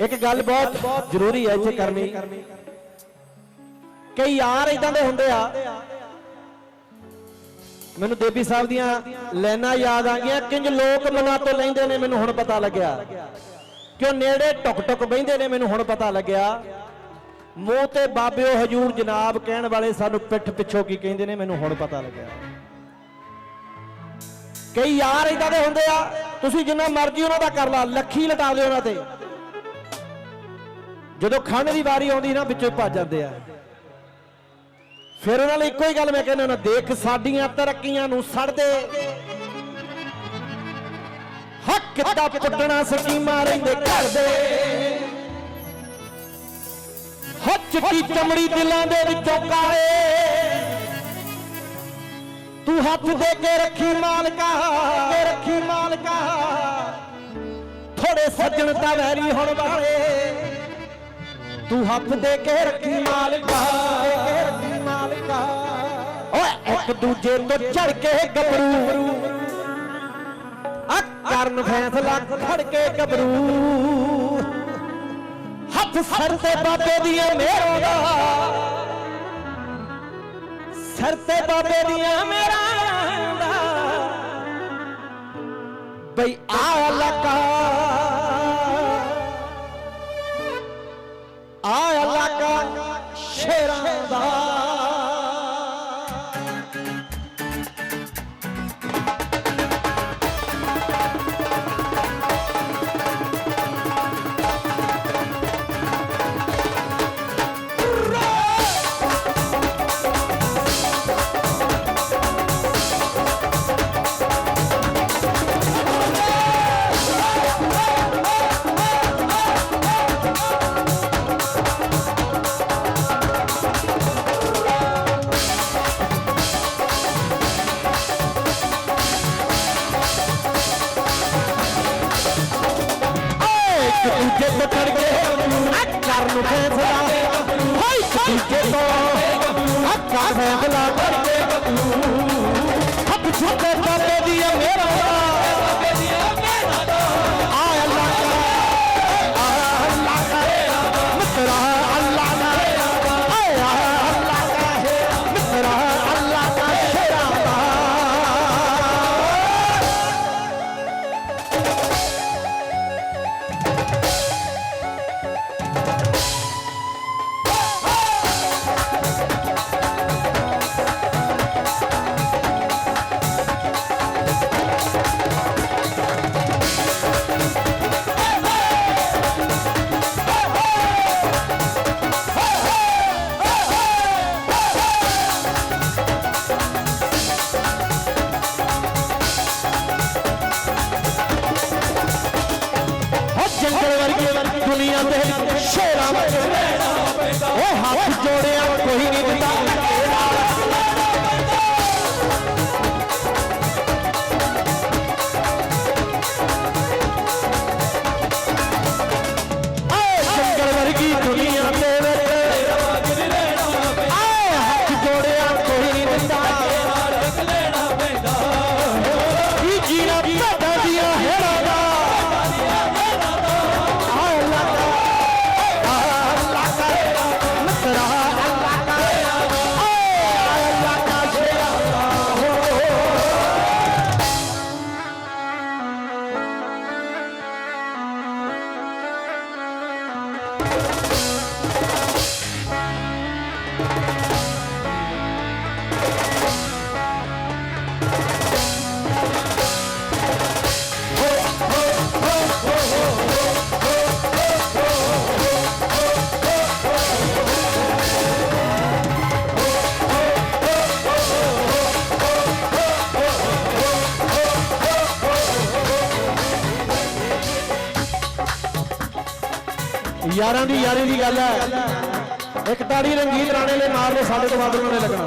ਇੱਕ ਗੱਲ ਬਹੁਤ ਜ਼ਰੂਰੀ ਹੈ ਇੱਥੇ ਕਰਨੀ। ਕਈ ਯਾਰ ਇਦਾਂ ਦੇ ਹੁੰਦੇ ਆ। ਮੈਨੂੰ ਦੇਵੀ ਸਾਹਿਬ ਦੀਆਂ ਲਾਈਨਾਂ ਯਾਦ ਆ ਗਈਆਂ। ਕਿੰਜ ਲੋਕ ਮਨਾਂ ਤੋਂ ਲੈਂਦੇ ਨੇ, ਮੈਨੂੰ ਹੁਣ ਪਤਾ ਲੱਗਿਆ। ਕਿਉਂ ਨੇੜੇ ਟੁਕ ਟੁਕ ਬਹਿੰਦੇ ਨੇ, ਮੈਨੂੰ ਹੁਣ ਪਤਾ ਲੱਗਿਆ। ਮੂੰਹ ਤੇ ਬਾਬਿਓ ਹਜੂਰ ਜਨਾਬ ਕਹਿਣ ਵਾਲੇ ਸਾਨੂੰ ਪਿੱਠ ਪਿੱਛੋਂ ਕੀ ਕਹਿੰਦੇ ਨੇ, ਮੈਨੂੰ ਹੁਣ ਪਤਾ ਲੱਗਿਆ। ਕਈ ਯਾਰ ਇਦਾਂ ਦੇ ਹੁੰਦੇ ਆ, ਤੁਸੀਂ ਜਿੰਨਾ ਮਰਜ਼ੀ ਉਹਨਾਂ ਦਾ ਕਰ ਲਾ, ਲੱਖੀ ਲਟਾ ਦਿਓ ਉਹਨਾਂ ਤੇ। ਜਦੋਂ ਖਾਣੇ ਦੀ ਵਾਰੀ ਆਉਂਦੀ ਨਾ ਵਿੱਚੋਂ ਹੀ ਭੱਜ ਜਾਂਦੇ ਆ। ਫਿਰ ਉਹਨਾਂ ਲਈ ਇੱਕੋ ਹੀ ਗੱਲ ਮੈਂ ਕਹਿੰਦਾ ਨਾ ਦੇਖ ਸਾਡੀਆਂ ਤਰੱਕੀਆਂ ਨੂੰ ਸੜਦੇ। ਹੱਕ ਦਾ ਪੁੱਟਣਾ ਸਕੀਮਾਂ ਰਹਿੰਦੇ ਘਰ ਦੇ। ਹੱਚ ਕੀ ਚਮੜੀ ਦਿਲਾਂ ਦੇ ਵਿੱਚੋਂ ਕਾਲੇ। ਤੂੰ ਹੱਥ ਦੇ ਕੇ ਰੱਖੀ ਮਾਲਕਾ ਕੇ ਰੱਖੀ ਮਾਲਕਾ। ਥੋੜੇ ਸੱਜਣ ਤਾਂ ਵੈਰੀ ਹੁਣ ਵਾਲੇ ਤੂੰ ਹੱਥ ਦੇ ਕੇ ਰੱਖੀ ਮਾਲਕਾ। ਕੇ ਰੱਖੀ ਮਾਲਕਾ ਓਏ, ਇੱਕ ਦੂਜੇ ਤੋਂ ਝੜ ਕੇ ਗੱਭਰੂ। ਆ ਕਰਨ ਫੈਸਲਾ ਖੜ ਕੇ ਗੱਭਰੂ। ਹੱਥ ਸਰ ਤੇ ਬਾਬੇ ਦੀਆਂ ਮਿਹਰਾਂ ਦਾ। ਸਰ ਤੇ ਬਾਬੇ ਦੀਆਂ ਮਿਹਰਾਂ ਦਾ। ਬਈ ਆ ਲਕਾ ਇੱਕ ਦੂਜੇ ਤੋਂ ਚੜ ਕੇ ਆ ਕਰ ਨੂੰ ਫੈਸਲਾ। ਹੋਈ ਇੱਕ ਦੂਜੇ ਤੋਂ ਆ ਕਰ ਫੈਸਲਾ ਕਰਕੇ। ਹੱਥ ਛੁੱਟੇ ਬਾਬੇ ਦੀ ਮੇਰਾ ਵਰਗੀ ਦੁਨੀਆ ਤੇ ਸ਼ੇਰਾਂ ਵਿੱਚ ਉਹ ਹੱਥ ਜੋੜਿਆ ਕੋਈ ਨਹੀਂ ਦਿੱਤਾ। ਯਾਰਾਂ ਦੀ ਯਾਰੀ ਦੀ ਗੱਲ ਹੈ ਇੱਕ ਤਾੜੀ ਰੰਗੀਤ ਰਾਣੇ ਨੇ ਮਾਰ ਲਓ ਸਾਡੇ ਤੋਂ ਵੱਧ ਉਹਨਾਂ ਨੇ ਲੱਗਣਾ।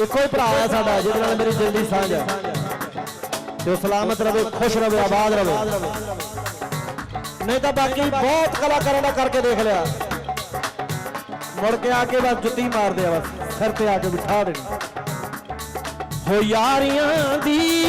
ਇੱਕੋ ਹੀ ਭਰਾ ਆ ਸਾਡਾ, ਜਿਹਦੇ ਨਾਲ ਮੇਰੀ ਦਿਲ ਦੀ ਸਾਂਝ ਹੈ ਤੇ ਸਲਾਮਤ ਰਵੇ, ਖੁਸ਼ ਰਵੇ, ਆਬਾਦ ਰਵੇ। ਨਹੀਂ ਤਾਂ ਬਾਕੀ ਬਹੁਤ ਕਲਾਕਾਰਾਂ ਦਾ ਕਰਕੇ ਦੇਖ ਲਿਆ। ਮੁੜ ਕੇ ਆ ਕੇ ਬਸ ਜੁੱਤੀ ਮਾਰਦੇ ਆ ਬਸ, ਸਿਰ ਤੇ ਆ ਕੇ ਬਿਠਾ ਦੇਣੀ। ਹੋ ਯਾਰੀਆਂ ਦੀ